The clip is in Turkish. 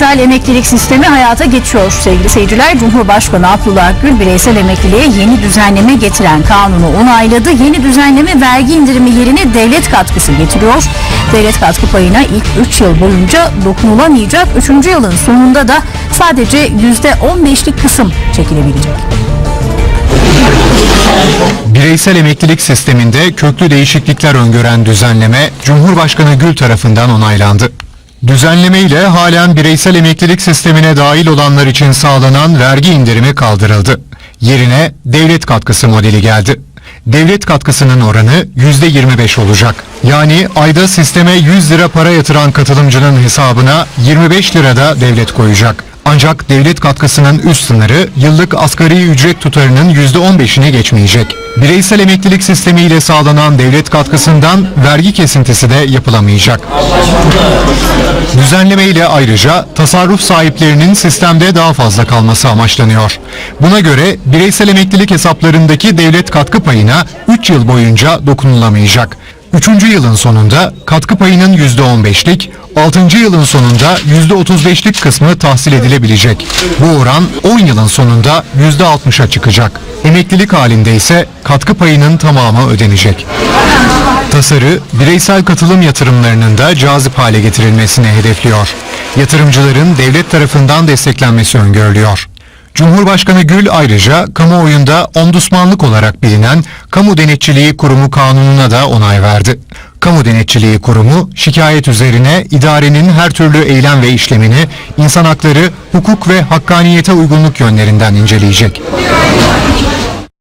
bireysel emeklilik sistemi hayata geçiyor sevgili seyirciler. Cumhurbaşkanı Abdullah Gül bireysel emekliliğe yeni düzenleme getiren kanunu onayladı. Yeni düzenleme vergi indirimi yerine devlet katkısı getiriyor. Devlet katkı payına ilk 3 yıl boyunca dokunulamayacak. 3. yılın sonunda da sadece %15'lik kısım çekilebilecek. Bireysel emeklilik sisteminde köklü değişiklikler öngören düzenleme Cumhurbaşkanı Gül tarafından onaylandı. Düzenleme ile halen bireysel emeklilik sistemine dahil olanlar için sağlanan vergi indirimi kaldırıldı. Yerine devlet katkısı modeli geldi. Devlet katkısının oranı %25 olacak. Yani ayda sisteme 100 lira para yatıran katılımcının hesabına 25 lira da devlet koyacak. Ancak devlet katkısının üst sınırı yıllık asgari ücret tutarının %15'ini geçmeyecek. Bireysel emeklilik sistemiyle sağlanan devlet katkısından vergi kesintisi de yapılamayacak. Düzenleme ile ayrıca tasarruf sahiplerinin sistemde daha fazla kalması amaçlanıyor. Buna göre bireysel emeklilik hesaplarındaki devlet katkı payına 3 yıl boyunca dokunulamayacak. 3. yılın sonunda katkı payının %15'lik, 6. yılın sonunda %35'lik kısmı tahsil edilebilecek. Bu oran 10 yılın sonunda %60'a çıkacak. Emeklilik halinde ise katkı payının tamamı ödenecek. Tasarı, bireysel katılım yatırımlarının da cazip hale getirilmesini hedefliyor. Yatırımcıların devlet tarafından desteklenmesi öngörülüyor. Cumhurbaşkanı Gül ayrıca kamuoyunda omdusmanlık olarak bilinen Kamu Denetçiliği Kurumu kanununa da onay verdi. Kamu Denetçiliği Kurumu şikayet üzerine idarenin her türlü eylem ve işlemini insan hakları, hukuk ve hakkaniyete uygunluk yönlerinden inceleyecek.